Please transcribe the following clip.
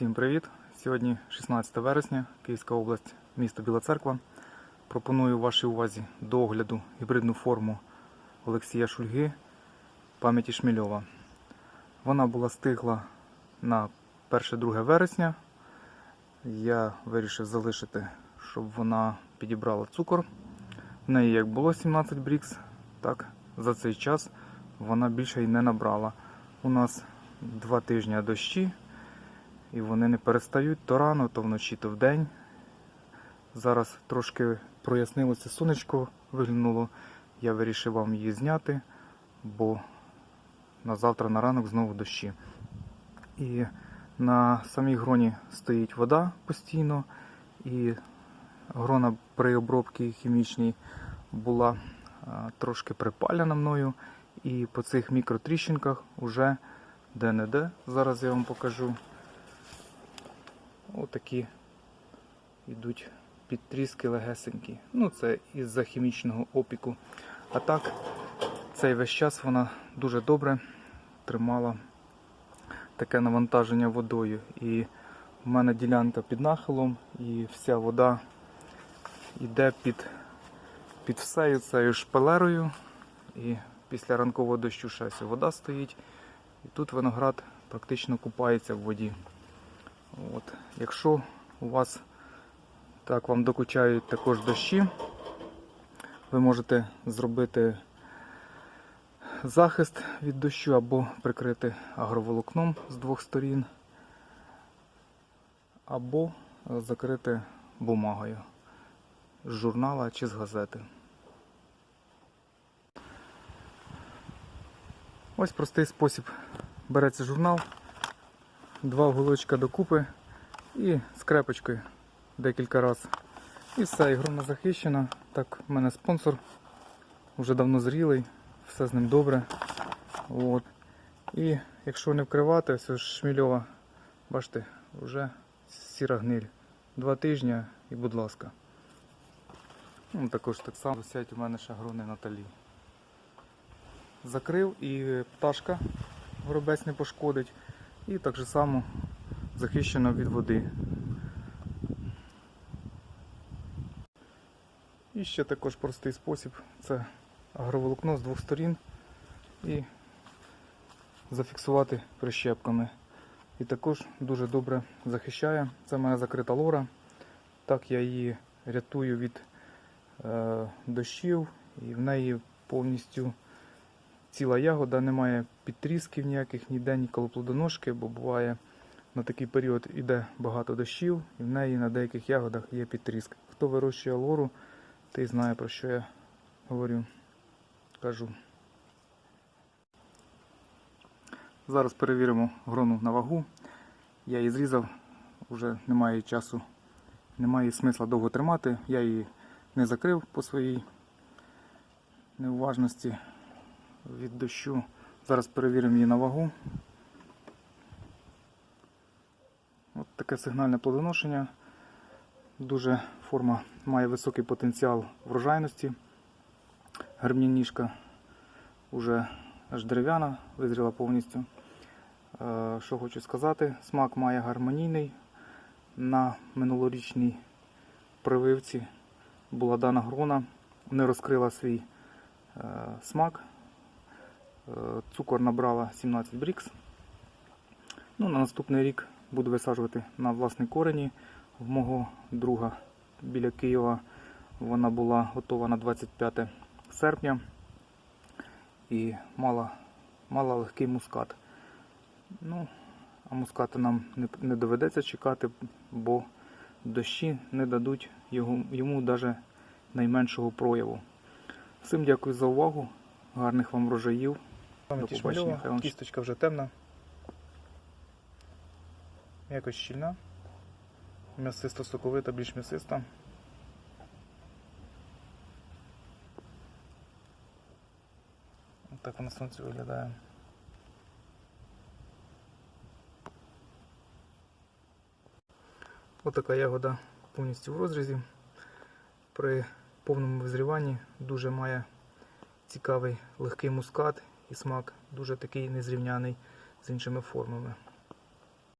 Всім привіт! Сьогодні 16 вересня, Київська область, місто Біла Церква. Пропоную вашій увазі до огляду гібридну форму Олексія Шульги пам'яті Шмільова. Вона була стигла на 1-2 вересня. Я вирішив залишити, щоб вона підібрала цукор. В неї як було 17 брікс, так за цей час вона більше й не набрала. У нас два тижні дощі. І вони не перестають то рано, то вночі, то вдень. Зараз трошки прояснилося сонечко, виглянуло. Я вирішив вам її зняти, бо на завтра на ранок знову дощі. І на самій гроні стоїть вода постійно, і грона при обробці хімічній була трошки припалена мною. І по цих мікротріщинках уже де-не-де, зараз я вам покажу. Отакі йдуть підтріски легесенькі. Ну, це із-за хімічного опіку. А так, цей весь час вона дуже добре тримала таке навантаження водою. І в мене ділянка під нахилом, і вся вода йде під, під всею цією шпалерою. І після ранкового дощу ще вода стоїть. І тут виноград практично купається в воді. От. Якщо у вас так вам докучають також дощі, ви можете зробити захист від дощу або прикрити агроволокном з двох сторін, або закрити бумагою з журнала чи з газети. Ось простий спосіб. Береться журнал, два уголочка докупи і скрепочкою декілька разів. І все, ігрона захищена. Так, в мене спонсор вже давно зрілий, все з ним добре. От. І якщо не вкривати, ось шмільова, бачите, вже сіра гниль. Два тижні і будь ласка. Ну, також так само висять у мене ще грони Наталі. Закрив і пташка горобець не пошкодить. І так же само захищено від води. І ще також простий спосіб це агроволокно з двох сторін і зафіксувати прищепками. І також дуже добре захищає. Це моя закрита лора. Так я її рятую від е, дощів і в неї повністю ціла ягода, немає підтрісків ніяких, ніде ні колоплодоножки, бо буває на такий період іде багато дощів, і в неї на деяких ягодах є підтріск. Хто вирощує лору, той знає про що я говорю, кажу. Зараз перевіримо грону на вагу. Я її зрізав, вже немає часу, немає смисла довго тримати. Я її не закрив по своїй неуважності від дощу. Зараз перевіримо її на вагу. От таке сигнальне плодоношення. Дуже форма має високий потенціал врожайності. Гербні ніжка вже аж дерев'яна, визріла повністю. Е, Що хочу сказати, смак має гармонійний. На минулорічній прививці була дана грона, не розкрила свій е, смак. Е, Цукор набрала 17 брікс. Ну, на наступний рік буду висаджувати на власній корені. В мого друга біля Києва вона була готова на 25 серпня і мала, мала легкий мускат. Ну, а муската нам не, не доведеться чекати, бо дощі не дадуть його, йому навіть найменшого прояву. Всім дякую за увагу. Гарних вам врожаїв. Побачення. Хай вам Кісточка вже темна. Якось щільна. М'ясисто соковита, більш м'ясиста. Так на сонці виглядає. Отака ягода повністю в розрізі. При повному визріванні дуже має цікавий легкий мускат і смак, дуже такий незрівняний з іншими формами.